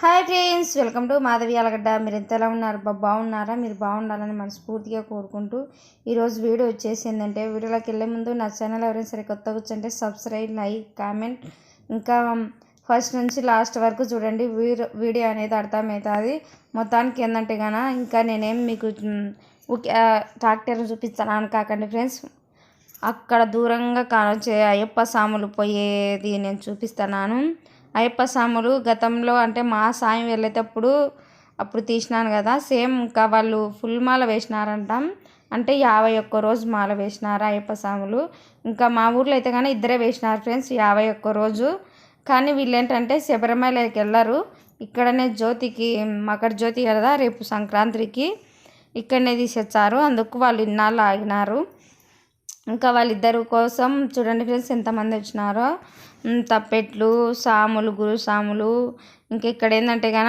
Hi friends welcome to Madhavi Alagadda. మీరు ఎంత ఎలా ఉన్నారు? బా బాగున్నారా? మీరు బాగుండాలని మనస్ఫూర్తిగా కోరుకుంటూ ఈరోజు వీడియో వచ్చేసి ఏంటంటే వీడియోలోకి వెళ్ళే ముందు నా ఛానల్ ఎవరైనా సరే కొత్తగా వచ్చంటే సబ్స్క్రైబ్ లైక్ కామెంట్. ఇంకా ఫస్ట్ నుంచి లాస్ట్ వరకు చూడండి వీడియో వీడియో అనేది అర్థమవుతుంది. మొత్తానికి ఏంటంటే గాన ఇంకా నేనేం మీకు ట్రాక్టర్ చూపిస్తాను అని కాకండి ఫ్రెండ్స్. అక్కడ దూరంగా కానొచ్చే అయ్యప్ప సాములు పోయేది నేను చూపిస్తున్నాను. అయ్యప్ప స్వాములు గతంలో అంటే మా సాయం వెళ్ళేటప్పుడు అప్పుడు తీసినాను కదా సేమ్ ఇంకా వాళ్ళు ఫుల్ మాల వేసినారంట. అంటే యాభై ఒక్క రోజు మాల వేసినారు అయ్యప్ప స్వాములు. ఇంకా మా ఊర్లో అయితే కానీ ఇద్దరే వేసినారు ఫ్రెండ్స్ యాభై ఒక్క రోజు. కానీ వీళ్ళు ఏంటంటే శబరిమలకి వెళ్ళరు. ఇక్కడనే జ్యోతికి మకర జ్యోతి కదా రేపు సంక్రాంతికి ఇక్కడనే తీసేచ్చారు అందుకు వాళ్ళు ఇన్నాళ్ళు ఆగినారు. ఇంకా వాళ్ళిద్దరు కోసం చూడండి ఫ్రెండ్స్ ఎంతమంది వచ్చినారో. తప్పెట్లు సాములు గురు సాములు. ఇంకా ఇక్కడ ఏంటంటే కన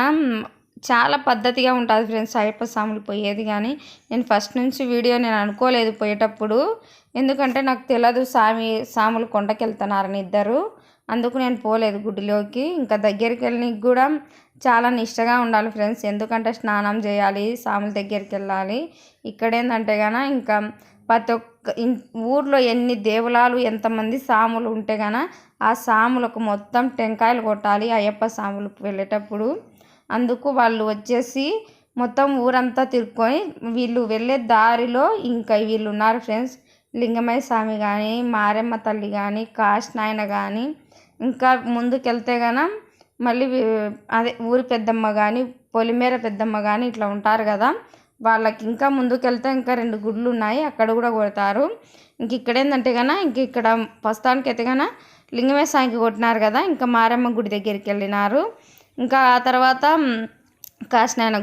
చాలా పద్ధతిగా ఉంటుంది ఫ్రెండ్స్ అయ్యప్ప సాములు పోయేది కానీ నేను ఫస్ట్ నుంచి వీడియో నేను అనుకోలేదు పోయేటప్పుడు. ఎందుకంటే నాకు తెలియదు సామి సాములు కొండకి వెళ్తున్నారని ఇద్దరు. అందుకు నేను పోలేదు గుడిలోకి. ఇంకా దగ్గరికి వెళ్ళి కూడా చాలా నిష్టగా ఉండాలి ఫ్రెండ్స్. ఎందుకంటే స్నానం చేయాలి సాముల దగ్గరికి వెళ్ళాలి ఇక్కడ ఏంటంటే ఇంకా ప్రతి ఒక్క ఊర్లో ఎన్ని దేవులాలు ఎంతమంది సాములు ఉంటే గన ఆ సాములకు మొత్తం టెంకాయలు కొట్టాలి అయ్యప్ప సాములకు వెళ్ళేటప్పుడు. అందుకు వాళ్ళు వచ్చేసి మొత్తం ఊరంతా తిరుక్కొని వీళ్ళు వెళ్ళే దారిలో ఇంకా వీళ్ళు ఉన్నారు ఫ్రెండ్స్. లింగమయ్య స్వామి కానీ మారెమ్మ తల్లి కానీ కాశనాయన కానీ ఇంకా ముందుకెళ్తే గన మళ్ళీ అదే ఊరి పెద్దమ్మ కానీ పొలిమేర పెద్దమ్మ కానీ ఇట్లా ఉంటారు కదా వాళ్ళకి ఇంకా ముందుకెళ్తే ఇంకా రెండు గుడ్లు ఉన్నాయి అక్కడ కూడా కొడతారు. ఇంక ఇక్కడ ఏంటంటే కన ఇంక ఇక్కడ ప్రస్తుతానికి అయితే కన లింగమేశానికి కొట్టినారు కదా ఇంకా మారమ్మ గుడి దగ్గరికి వెళ్ళినారు ఇంకా ఆ తర్వాత మ్,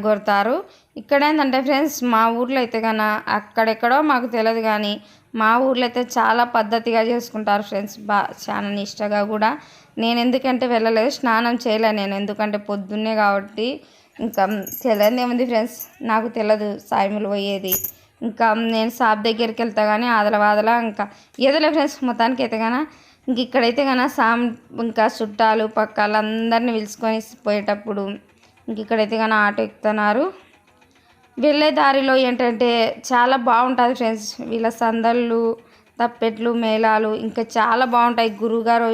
కొడతారు. ఇక్కడ ఏంటంటే ఫ్రెండ్స్ మా ఊర్లో అయితే కన్నా అక్కడెక్కడో మాకు తెలియదు కానీ మా ఊర్లో అయితే చాలా పద్ధతిగా చేసుకుంటారు ఫ్రెండ్స్ బా చాలా నిష్టగా కూడా నేను ఎందుకంటే వెళ్ళలేదు స్నానం చేయలే నేను ఎందుకంటే పొద్దున్నే కాబట్టి ఇంకా తెలియదు ఏముంది ఫ్రెండ్స్ నాకు తెలియదు సాయములు పోయేది. ఇంకా నేను షాప్ దగ్గరికి వెళ్తా కానీ ఆదల వాదల ఇంకా ఏదోలే ఫ్రెండ్స్ మొత్తానికి అయితే కానీ ఇంక ఇక్కడైతే కానీ సామ్ ఇంకా చుట్టాలు పక్కలు అందరిని పిలుచుకొని పోయేటప్పుడు ఇంక ఇక్కడైతే కానీ ఆటో ఎక్కుతున్నారు. వెళ్ళే దారిలో ఏంటంటే చాలా బాగుంటుంది ఫ్రెండ్స్ వీళ్ళ సందళ్ళు తప్పెట్లు మేళాలు ఇంకా చాలా బాగుంటాయి. గురువుగారు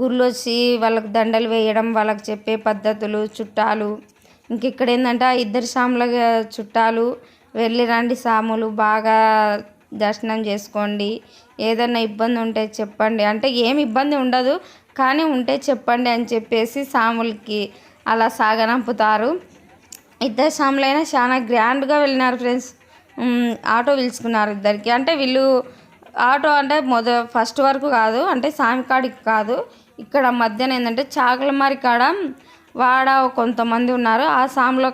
గురులు వచ్చి వాళ్ళకు దండలు వేయడం వాళ్ళకి చెప్పే పద్ధతులు చుట్టాలు ఇంక ఇక్కడ ఏంటంటే ఆ ఇద్దరు సాముల చుట్టాలు వెళ్ళి రండి సాములు బాగా దర్శనం చేసుకోండి. ఏదైనా ఇబ్బంది ఉంటే చెప్పండి. అంటే ఏమి ఇబ్బంది ఉండదు కానీ ఉంటే చెప్పండి అని చెప్పేసి సాములకి అలా సాగనంపుతారు. ఇద్దరు సాములైనా చాలా గ్రాండ్గా వెళ్ళినారు ఫ్రెండ్స్ ఆటో పిలుచుకున్నారు ఇద్దరికి. అంటే వీళ్ళు ఆటో అంటే మొద ఫస్ట్ వరకు కాదు అంటే సామికాడికి కాదు. ఇక్కడ మధ్యన ఏంటంటే చాకలమారి కాడ వాడ కొంతమంది ఉన్నారు. ఆ సామ్లో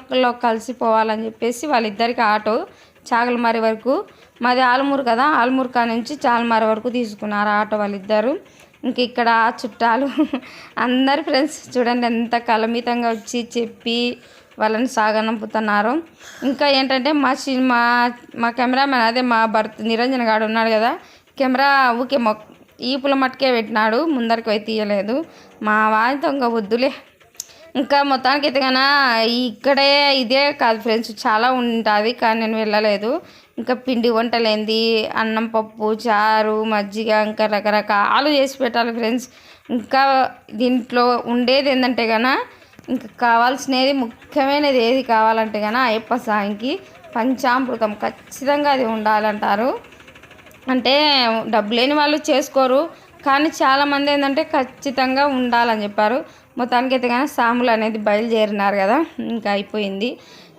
కలిసిపోవాలని చెప్పేసి వాళ్ళిద్దరికి ఆటో చాగలమారి వరకు. మాది ఆలమూరు కదా ఆలమూరు కా నుంచి చాలమారి వరకు తీసుకున్నారు ఆటో వాళ్ళిద్దరు. ఇంక ఇక్కడ చుట్టాలు అందరు ఫ్రెండ్స్ చూడండి ఎంత కలమితంగా వచ్చి చెప్పి వాళ్ళని సాగనంపుతున్నారు. ఇంకా ఏంటంటే మా సినిమా మా కెమెరామెన్ అదే మా భర్త నిరంజన్ గాడు ఉన్నాడు కదా కెమెరా ఊకే మొ ఈపుల మట్టుకే పెట్టినాడు ముందరికి పోయి తీయలేదు. మా వాయితో ఇంకా వద్దులే. ఇంకా మొత్తానికి అయితే కన్నా ఇక్కడే ఇదే కాదు ఫ్రెండ్స్ చాలా ఉంటుంది కానీ నేను వెళ్ళలేదు. ఇంకా పిండి వంటలేంది అన్నం పప్పు చారు మజ్జిగ ఇంకా రకరకాలు చేసి పెట్టాలి ఫ్రెండ్స్. ఇంకా దీంట్లో ఉండేది ఏంటంటే కన్నా ఇంకా కావాల్సినది ముఖ్యమైనది ఏది కావాలంటే కన్నా అయ్యప్ప స్వామికి పంచామృతం. ఖచ్చితంగా అది ఉండాలంటారు. అంటే డబ్బు లేని వాళ్ళు చేసుకోరు కానీ చాలామంది ఏంటంటే ఖచ్చితంగా ఉండాలని చెప్పారు. మొత్తానికి అయితే కానీ సాములు అనేది బయలుదేరినారు కదా ఇంకా అయిపోయింది.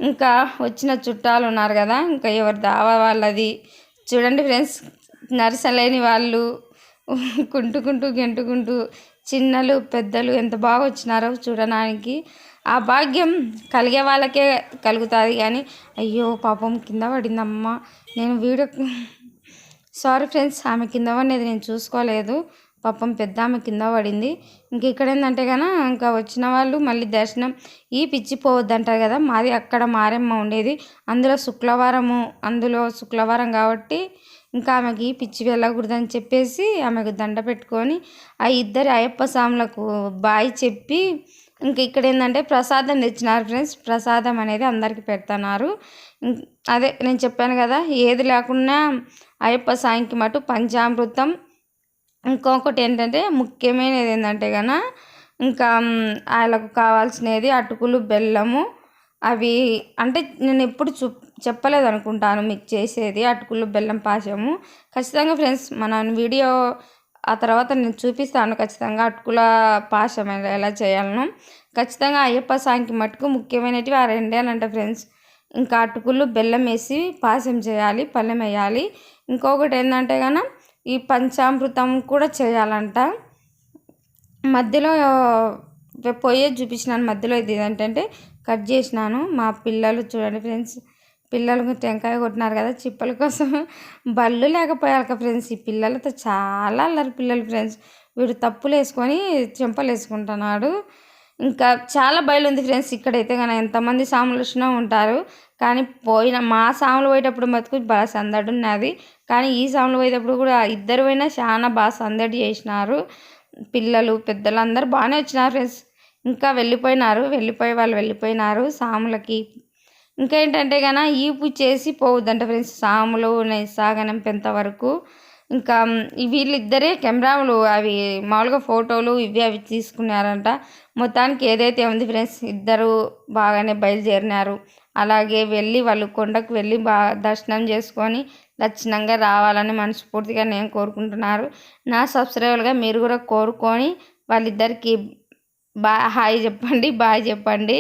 ఇంకా వచ్చిన చుట్టాలు ఉన్నారు కదా ఇంకా ఎవరి దావా వాళ్ళది. చూడండి ఫ్రెండ్స్ నర్సలేని వాళ్ళు కుంటుకుంటూ గెంటుకుంటూ చిన్నలు పెద్దలు ఎంత బాగా వచ్చినారో చూడడానికి. ఆ భాగ్యం కలిగే వాళ్ళకే కలుగుతుంది కానీ అయ్యో పాపం కింద పడిందమ్మా. నేను వీడియో సారీ ఫ్రెండ్స్ ఆమె కింద పడినది నేను చూసుకోలేదు. పాపం పెద్ద ఆమె కింద పడింది. ఇంక ఇక్కడ ఏంటంటే కన ఇంకా వచ్చిన వాళ్ళు మళ్ళీ దర్శనం ఈ పిచ్చి పోవద్దంటారు కదా మాది అక్కడ మారెమ్మ ఉండేది. అందులో శుక్రవారము అందులో శుక్రవారం కాబట్టి ఇంకా ఆమెకి పిచ్చి వెళ్ళకూడదని చెప్పేసి ఆమెకు దండ పెట్టుకొని ఆ ఇద్దరు అయ్యప్ప స్వాములకు బాయ్ చెప్పి ఇంక ఇక్కడ ఏంటంటే ప్రసాదం తెచ్చినారు ఫ్రెండ్స్. ప్రసాదం అనేది అందరికీ పెడుతున్నారు. అదే నేను చెప్పాను కదా ఏది లేకుండా అయ్యప్ప సాయంకి మటు పంచామృతం ఇంకొకటి ఏంటంటే ముఖ్యమైనది ఏంటంటే కన ఇంకా మ్, వాళ్ళకు కావాల్సినది అటుకులు బెల్లము అవి అంటే నేను ఎప్పుడు చూ చెప్పలేదు అనుకుంటాను మీకు చేసేది అటుకులు బెల్లం పాశము ఖచ్చితంగా ఫ్రెండ్స్ మన వీడియో ఆ తర్వాత నేను చూపిస్తాను ఖచ్చితంగా అటుకుల పాశం ఎలా- చేయాలను. ఖచ్చితంగా అయ్యప్ప సాంకి మటుకు ముఖ్యమైనవి ఆ రెండేనంట ఫ్రెండ్స్. ఇంకా అటుకులు బెల్లం వేసి పాశం చేయాలి పళ్ళెం వేయాలి. ఇంకొకటి ఏంటంటే కనుక ఈ పంచామృతం కూడా చేయాలంట. మధ్యలో పొయ్యే చూపించినాను. మధ్యలో ఇది ఏంటంటే కట్ చేసినాను. మా పిల్లలు చూడండి ఫ్రెండ్స్ పిల్లలకు టెంకాయ కొట్టినారు కదా చిప్పల కోసం. బళ్ళు లేకపోయాక ఫ్రెండ్స్. ఈ పిల్లలతో చాలా అల్లరి పిల్లలు ఫ్రెండ్స్. వీడు తప్పులు వేసుకొని చెంపలు వేసుకుంటున్నాడు. ఇంకా చాలా బయలు ఉంది ఫ్రెండ్స్. ఇక్కడైతే కానీ ఎంతమంది సాములు వచ్చినా ఉంటారు. కానీ పోయిన మా సాములు పోయేటప్పుడు మటుకు బాగా సందడి ఉన్నది. కానీ ఈ సాములు పోయేటప్పుడు కూడా ఇద్దరు పోయినా చాలా బాగా సందడి చేసినారు. పిల్లలు పెద్దలు అందరూ బాగానే వచ్చినారు ఫ్రెండ్స్. ఇంకా వెళ్ళిపోయినారు వెళ్ళిపోయి వాళ్ళు వెళ్ళిపోయినారు సాములకి. ఇంకా ఏంటంటే కన ఈపు చేసి పోవద్దంట ఫ్రెండ్స్. సాములు సాగనంపేంత వరకు. ఇంకా వీళ్ళిద్దరే కెమెరాలు అవి మామూలుగా ఫోటోలు ఇవి అవి తీసుకున్నారంట. మొత్తానికి ఏదైతే ఉంది ఫ్రెండ్స్ ఇద్దరు బాగానే బయలుదేరినారు. అలాగే వెళ్ళి వాళ్ళు కొండకు వెళ్ళి బాగా దర్శనం చేసుకొని లక్షణంగా రావాలని మనస్ఫూర్తిగా నేను కోరుకుంటున్నారు. నా సబ్స్క్రైబర్గా మీరు కూడా కోరుకొని వాళ్ళిద్దరికి బా హాయ్ చెప్పండి బాయ్ చెప్పండి.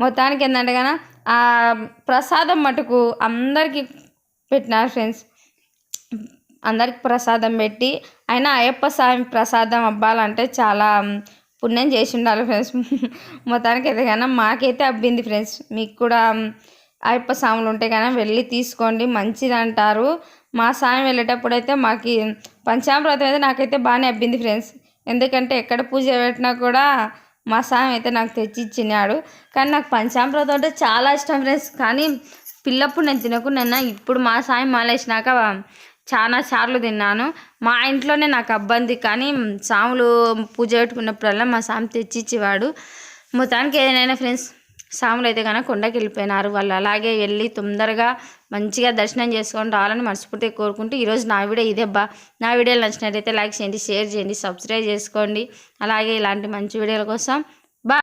మొత్తానికి ఏంటంటే కన ఆ ప్రసాదం మటుకు అందరికీ పెట్టినారు ఫ్రెండ్స్. అందరికి ప్రసాదం పెట్టి అయినా అయ్యప్ప స్వామి ప్రసాదం అవ్వాలంటే చాలా పుణ్యం చేసి ఉండాలి ఫ్రెండ్స్. మొత్తానికి అయితే కానీ మాకైతే అబ్బింది ఫ్రెండ్స్. మీకు కూడా అయ్యప్ప స్వాములు ఉంటే కానీ వెళ్ళి తీసుకోండి మంచిది అంటారు మా స్వామి వెళ్ళేటప్పుడు అయితే మాకు పంచామృతం అయితే నాకైతే బాగానే అబ్బింది ఫ్రెండ్స్. ఎందుకంటే ఎక్కడ పూజ పెట్టినా కూడా మా స్వామి అయితే నాకు తెచ్చి ఇచ్చినాడు కానీ నాకు పంచామృతం అంటే చాలా ఇష్టం ఫ్రెండ్స్. కానీ పిల్లప్పుడు నేను తినకుండా ఇప్పుడు మా సాయం మాలేసినాక చాలా సార్లు తిన్నాను. మా ఇంట్లోనే నాకు అబ్బంది కానీ సాములు పూజ పెట్టుకున్నప్పుడల్లా మా సాము తెచ్చి ఇచ్చేవాడు మొత్తానికి ఏదైనా ఫ్రెండ్స్ సాములు అయితే కనుక కొండకి వెళ్ళిపోయినారు వాళ్ళు అలాగే వెళ్ళి తొందరగా మంచిగా దర్శనం చేసుకొని రావాలని మనస్ఫూర్తిగా కోరుకుంటూ ఈరోజు నా వీడియో ఇదేబ్బా నా వీడియోలు నచ్చినట్టయితే లైక్ చేయండి షేర్ చేయండి సబ్స్క్రైబ్ చేసుకోండి. అలాగే ఇలాంటి మంచి వీడియోల కోసం బా